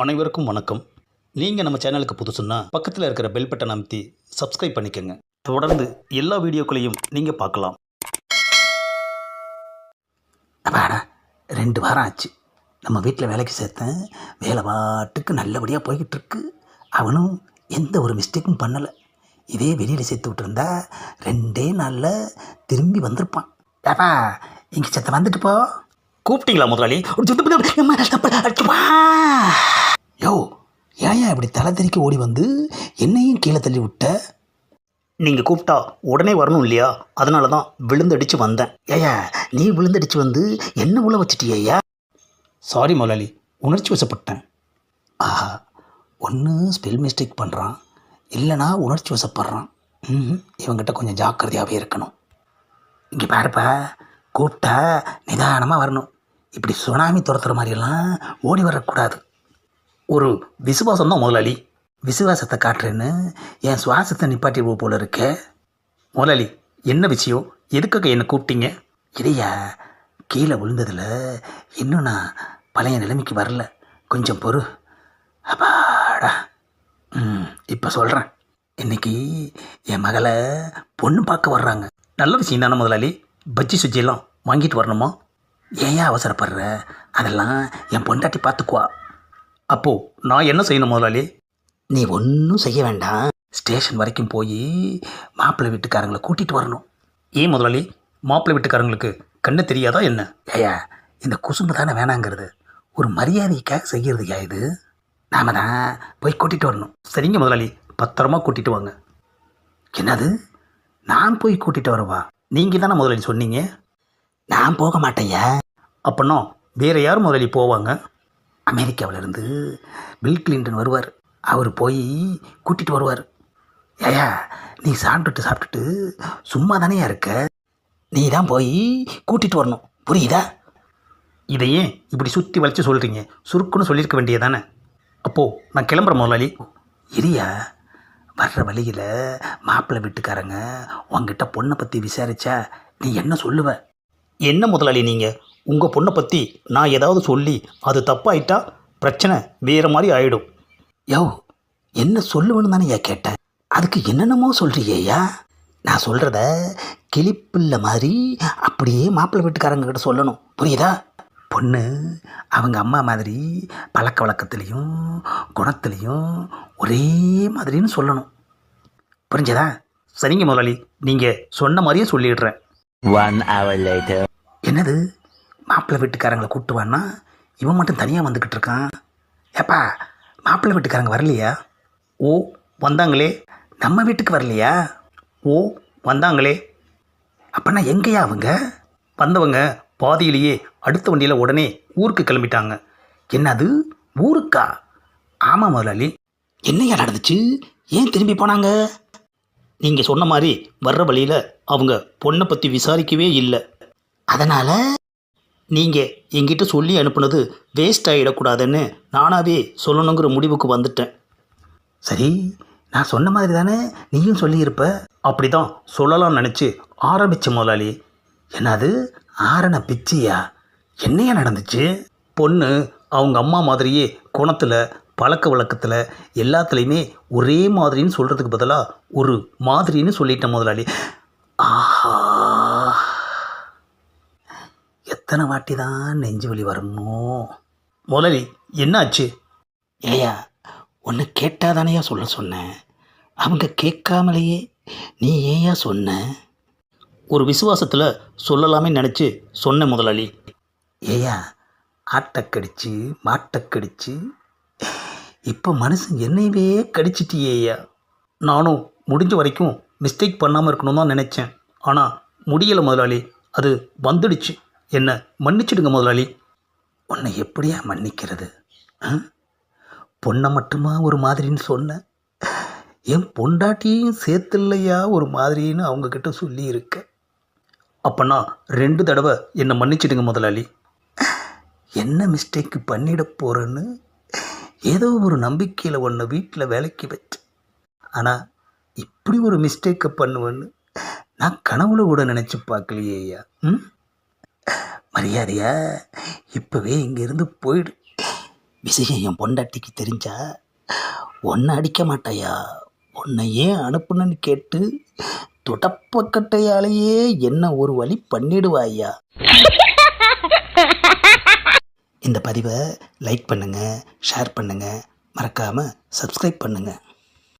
அனைவருக்கும் வணக்கம் நீங்கள் நம்ம சேனலுக்கு புதுசுன்னா பக்கத்தில் இருக்கிற பெல் பட்டன் அமைத்தி சப்ஸ்கிரைப் பண்ணிக்கோங்க தொடர்ந்து எல்லா வீடியோக்களையும் நீங்கள் பார்க்கலாம் அப்பாடா ரெண்டு வாரம் ஆச்சு நம்ம வீட்டில் வேலைக்கு சேர்த்தேன் வேலை பாட்டுக்கு நல்லபடியாக போய்கிட்டு இருக்கு அவனும் எந்த ஒரு மிஸ்டேக்கும் பண்ணலை இதே வெளியில் சேர்த்து விட்டுருந்தா ரெண்டே நாளில் திரும்பி வந்திருப்பான் ஏப்பா இங்கே செத்த வந்துட்டு போ கூப்பிட்டீங்களா முதலாளி யோ அப்படி தலை தெறிக்க ஓடி வந்து என்னையும் கீழே தள்ளி விட்ட நீங்கள் கூப்பிட்டா உடனே வரணும் இல்லையா? அதனால தான் விழுந்தடிச்சு வந்தேன். ஏயா நீ விழுந்தடிச்சு வந்து என்ன உள்ள வச்சிட்டியா சாரி முதலாளி உணர்ச்சி வசப்பட்டேன். ஆஹா ஒன்று ஸ்பெல் மிஸ்டேக் பண்ணுறான் இல்லைனா உணர்ச்சி வசப்படுறான். ம் இவங்கிட்ட கொஞ்சம் ஜாக்கிரதையாகவே இருக்கணும். இங்கே பாருப்பா கூப்பிட்டா நிதானமாக வரணும். இப்படி சுனாமி துரத்துகிற மாதிரியெல்லாம் ஓடி வரக்கூடாது. ஒரு விசுவாசம் தான் முதலாளி. விசுவாசத்தை காட்டுறேன்னு என் சுவாசத்தை நிப்பாட்டி போல இருக்கே. முதலாளி என்ன விஷயம்? எதுக்காக என்னை கூப்பிட்டீங்க? இதையா? கீழே விழுந்ததில் இன்னும் நான் பழைய நிலைமைக்கு வரல. கொஞ்சம் பொறு. அப்பாடா. ம் இப்போ சொல்கிறேன் இன்னைக்கு என் மகளை பொண்ணு பார்க்க வர்றாங்க. நல்ல விஷயம் தானே முதலாளி? பஜ்ஜி சுஜ்ஜிலாம் வாங்கிட்டு வரணுமா? ஏன் அவசரப்படுற? அதெல்லாம் என் பொண்டாட்டி பார்த்துக்குவா. அப்போது நான் என்ன செய்யணும் முதலாளி? நீ ஒன்றும் செய்ய வேண்டாம். ஸ்டேஷன் வரைக்கும் போய் மாப்பிள்ளை வீட்டுக்காரங்களை கூட்டிகிட்டு வரணும். ஏன் முதலாளி? மாப்பிள்ளை வீட்டுக்காரங்களுக்கு கண்ணு தெரியாதா என்ன? ஐயா இந்த குசும்பு தானே வேணாங்கிறது. ஒரு மரியாதைக்காக செய்கிறதுயா இது? நாம தான் போய் கூட்டிகிட்டு வரணும். சரிங்க முதலாளி பத்திரமா கூட்டிட்டு வாங்க. என்னது? நான் போய் கூட்டிகிட்டு வரவா? நீங்கள் தானே முதலாளி சொன்னீங்க? நான் போக மாட்டேயா அப்படின்னா வேற யார் முதலாளி போவாங்க? அமெரிக்காவிலேருந்து பில் கிளின்டன் வருவார். அவர் போய் கூட்டிகிட்டு வருவார். ஏயா நீ சாப்பிட்டுட்டு சாப்பிட்டுட்டு சும்மா தானேயா இருக்க? நீ தான் போய் கூட்டிகிட்டு வரணும். புரியுதா? இதையே இப்படி சுற்றி வளைச்சு சொல்கிறீங்க சுருக்குன்னு சொல்லியிருக்க வேண்டியதானே அப்போது நான் கிளம்புற முதலாளி. இரியா வர்ற வழியில் மாப்பிள்ளை வீட்டுக்காரங்க உங்ககிட்ட பொண்ணை பற்றி விசாரிச்சா நீ என்ன சொல்லுவ? என்ன முதலாளி நீங்கள் உங்கள் பொண்ணை பற்றி நான் ஏதாவது சொல்லி அது தப்பாயிட்டா பிரச்சனை வேறு மாதிரி ஆயிடும். யோ என்ன சொல்லுவேன்னு தானே ஏன் கேட்டேன். அதுக்கு என்னென்னமோ சொல்கிறியேயா நான் சொல்கிறத கிளிப்பில்ல மாதிரி அப்படியே மாப்பிள்ளை வீட்டுக்காரங்க கிட்ட சொல்லணும். புரியுதா? பொண்ணு அவங்க அம்மா மாதிரி பழக்க வழக்கத்துலேயும் குணத்துலேயும் ஒரே மாதிரின்னு சொல்லணும். புரிஞ்சதா? சரிங்க முதலாளி நீங்கள் சொன்ன மாதிரியே சொல்லிடுறேன். என்னது? மாப்பிள்ளை வீட்டுக்காரங்களை கூப்பிட்டுவான்னா இவன் மட்டும் தனியாக வந்துக்கிட்டு இருக்கான். ஏப்பா மாப்பிள்ளை வீட்டுக்காரங்க வரலையா? ஓ வந்தாங்களே. நம்ம வீட்டுக்கு வரலையா? ஓ வந்தாங்களே. அப்போனா எங்கேயா அவங்க? வந்தவங்க பாதியிலேயே அடுத்த வண்டியில் உடனே ஊருக்கு கிளம்பிட்டாங்க. என்னது ஊருக்கா? ஆமாம் முதலாளி. என்னையா நடந்துச்சு? ஏன் திரும்பி போனாங்க? நீங்கள் சொன்ன மாதிரி வர்ற வழியில் அவங்க பொண்ணை பற்றி விசாரிக்கவே இல்லை. அதனால் நீங்கள் என்கிட்ட சொல்லி அனுப்புனது வேஸ்ட் ஆகிடக்கூடாதுன்னு நானாகவே சொல்லணுங்கிற முடிவுக்கு வந்துட்டேன். சரி நான் சொன்ன மாதிரி தானே நீயும் சொல்லியிருப்ப? அப்படி தான் சொல்லலாம்னு நினச்சி ஆரம்பித்த முதலாளி. என்னது? ஆரண பிச்சையா? என்னையா நடந்துச்சு? பொண்ணு அவங்க அம்மா மாதிரியே குணத்தில் பழக்க வழக்கத்தில் எல்லாத்துலேயுமே ஒரே மாதிரின்னு சொல்கிறதுக்கு பதிலாக ஒரு மாதிரின்னு சொல்லிட்டேன் முதலாளி. ஆஹா! எத்தனை வாட்டி தான் நெஞ்சு வலி வருமோ? முதலாளி என்னாச்சு? ஏயா ஒன்று கேட்டாதானையா சொல்ல சொன்னேன். அவங்க கேட்காமலேயே நீ ஏயா சொன்ன? ஒரு விசுவாசத்தில் சொல்லலாமே நினச்சி சொன்னேன் முதலாளி. ஏயா ஆட்டக்கடிச்சு மாட்டக்கடிச்சு இப்போ மனுஷன் என்னையவே கடிச்சிட்டியேயா நானும் முடிஞ்ச வரைக்கும் மிஸ்டேக் பண்ணாமல் இருக்கணும் தான் நினச்சேன். ஆனால் முடியலை முதலாளி. அது வந்துடுச்சு. என்ன மன்னிச்சிடுங்க முதலாளி. உன்னை எப்படியா மன்னிக்கிறது? பொண்ணை மட்டுமா ஒரு மாதிரின்னு சொன்னேன் என் பொண்டாட்டியும் சேர்த்துல்லையா ஒரு மாதிரின்னு அவங்கக்கிட்ட சொல்லியிருக்க. அப்போனா ரெண்டு தடவை என்னை மன்னிச்சிடுங்க முதலாளி. என்ன மிஸ்டேக்கு பண்ணிட போகிறேன்னு ஏதோ ஒரு நம்பிக்கையில் உன்னை வீட்டில் வேலைக்கு வச்சேன் ஆனால் இப்படி ஒரு மிஸ்டேக்கை பண்ணுவேன்னு நான் கனவுல கூட நினச்சி பார்க்கலையேயா ம்? மரியாதையா? இப்போவே இங்கேருந்து போயிடு. விஷயம் என் பொண்டாட்டிக்கு தெரிஞ்சா ஒன்றை அடிக்க மாட்டாயா? உன்னை ஏன் அனுப்புனன்னு கேட்டு துடப்பக்கட்டையாலேயே என்ன ஒரு வழி பண்ணிடுவாயா? இந்த பதிவை லைக் பண்ணுங்கள் ஷேர் பண்ணுங்கள் மறக்காமல் சப்ஸ்கிரைப் பண்ணுங்கள்